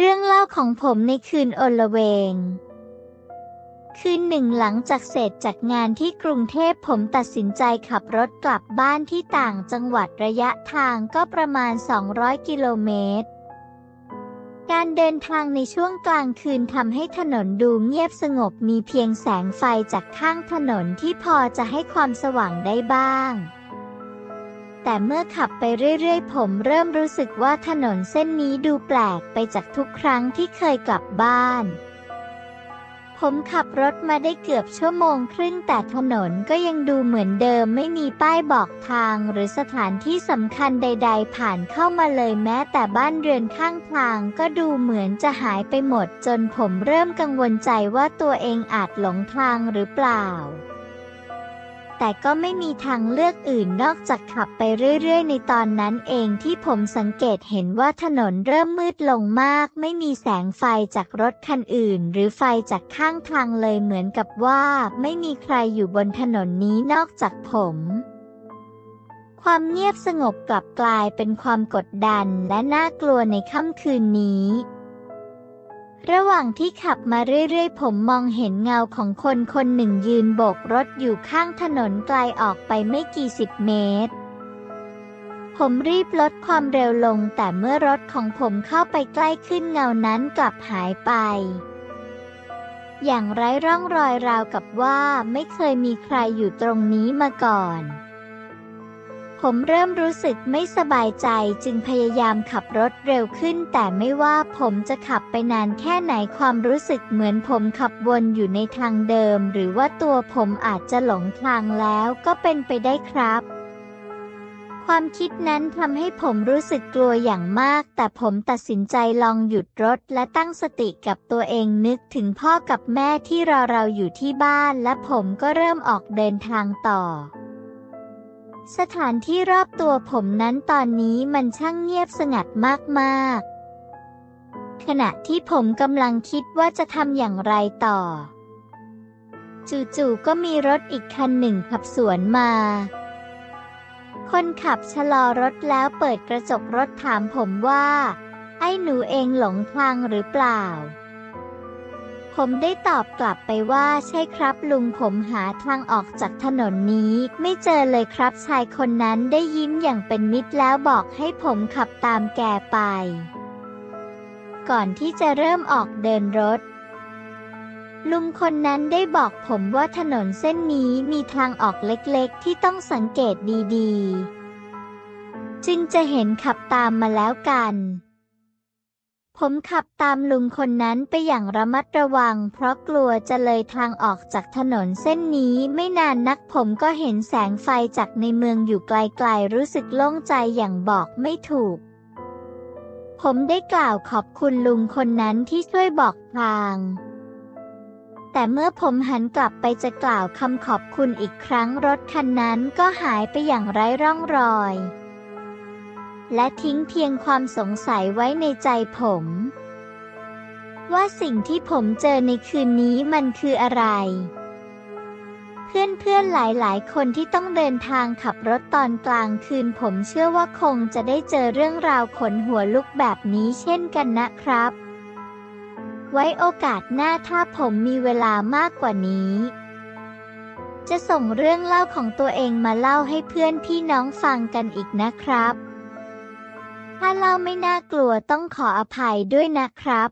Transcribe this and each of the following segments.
เรื่องเล่าของผมในคืนโอลเวง คืนหนึ่งหลังจากเสร็จจากงานที่กรุงเทพผมตัดสินใจขับรถกลับบ้านที่ต่างจังหวัดระยะทางก็ประมาณ 200 กิโลเมตร การเดินทางในช่วงกลางคืนทำให้ถนนดูเงียบสงบมีเพียงแสงไฟจากข้างถนนที่พอจะให้ความสว่างได้บ้าง แต่เมื่อขับไปเรื่อยๆ ผมเริ่มรู้สึกว่าถนนเส้นนี้ดูแปลกไปจากทุกครั้งที่เคยกลับบ้าน ผมขับรถมาได้เกือบชั่วโมงครึ่งแต่ถนนก็ยังดูเหมือนเดิมไม่มีป้ายบอกทางหรือสถานที่สำคัญใด ๆ ผ่านเข้ามาเลยแม้แต่บ้านเรือนข้างทางก็ดูเหมือนจะหายไปหมด จนผมเริ่มกังวลใจว่าตัวเองอาจหลงทางหรือเปล่า แต่ก็ไม่มีทางเลือกอื่นนอกจากขับไปเรื่อยๆ ในตอนนั้นเองที่ผมสังเกตเห็นว่าถนนเริ่มมืดลงมาก ไม่มีแสงไฟจากรถคันอื่น หรือไฟจากข้างทางเลยเหมือนกับว่า ไม่มีใครอยู่บนถนนนี้นอกจากผมความเงียบสงบกลับกลายเป็นความกดดันและน่ากลัวในค่ำคืนนี้ ระหว่างที่ขับมาเรื่อยๆ ผมมองเห็นเงาของคนคนหนึ่งยืนโบกรถอยู่ข้างถนนไกลออกไปไม่กี่สิบเมตร ผมรีบลดความเร็วลงแต่เมื่อรถของผมเข้าไปใกล้ขึ้นเงานั้นกลับหายไป อย่างไร้ร่องรอยราวกับว่าไม่เคยมีใครอยู่ตรงนี้มาก่อน ผมเริ่มรู้สึกไม่สบายใจจึงพยายามขับรถเร็วขึ้น แต่ไม่ว่าผมจะขับไปนานแค่ไหนความรู้สึกเหมือนผมขับวนอยู่ในทางเดิม หรือว่าตัวผมอาจจะหลงทางแล้วก็เป็นไปได้ครับความคิดนั้นทำให้ผมรู้สึกกลัวอย่างมาก แต่ผมตัดสินใจลองหยุดรถและตั้งสติกับตัวเองนึกถึงพ่อกับแม่ที่รอเราอยู่ที่บ้าน และผมก็เริ่มออกเดินทางต่อ สถานที่รอบตัวผมนั้นตอนนี้มันช่างเงียบสงัดมากๆ ขณะที่ผมกำลังคิดว่าจะทำอย่างไรต่อ จู่ๆก็มีรถอีกคันหนึ่งขับสวนมา คนขับชะลอรถแล้วเปิดกระจกรถถามผมว่า ไอ้หนูเองหลงทางหรือเปล่า ผมได้ตอบกลับไปว่าใช่ครับลุงผมหาทางออกจากถนนนี้ ไม่เจอเลยครับชายคนนั้นได้ยิ้มอย่างเป็นมิตรแล้วบอกให้ผมขับตามแกไป ก่อนที่จะเริ่มออกเดินรถ ลุงคนนั้นได้บอกผมว่าถนนเส้นนี้มีทางออกเล็กๆ ที่ต้องสังเกตดีๆ จึงจะเห็นขับตามมาแล้วกัน ผมขับตามลุงคนนั้นไปอย่างระมัดระวัง เพราะกลัวจะเลยทางออกจากถนนเส้นนี้ไม่นานนักผมก็เห็นแสงไฟจากในเมืองอยู่ไกลๆรู้สึกโล่งใจอย่างบอกไม่ถูก ผมได้กล่าวขอบคุณลุงคนนั้นที่ช่วยบอกทาง แต่เมื่อผมหันกลับไปจะกล่าวคำขอบคุณอีกครั้งรถคันนั้นก็หายไปอย่างไร้ร่องรอย และทิ้งเพียงความสงสัยไว้ในใจผม ว่าสิ่งที่ผมเจอในคืนนี้มันคืออะไร เพื่อนๆหลายๆ คนที่ต้องเดินทางขับรถตอนกลางคืนผมเชื่อว่าคงจะได้เจอเรื่องราวขนหัวลุกแบบนี้เช่นกันนะครับ ไว้โอกาสหน้าถ้าผมมีเวลามากกว่านี้จะส่งเรื่องเล่าของตัวเองมาเล่าให้เพื่อนพี่น้องฟังกันอีกนะครับ ถ้าเล่าไม่น่ากลัวต้องขออภัยด้วยนะครับ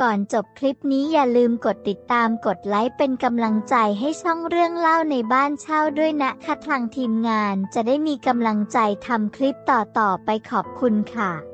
ก่อนจบคลิปนี้อย่าลืมกดติดตามกดไลค์เป็นกำลังใจให้ช่องเรื่องเล่าในบ้านเช่าด้วยนะคะทางทีมงานจะได้มีกำลังใจทำคลิปต่อๆไปขอบคุณค่ะ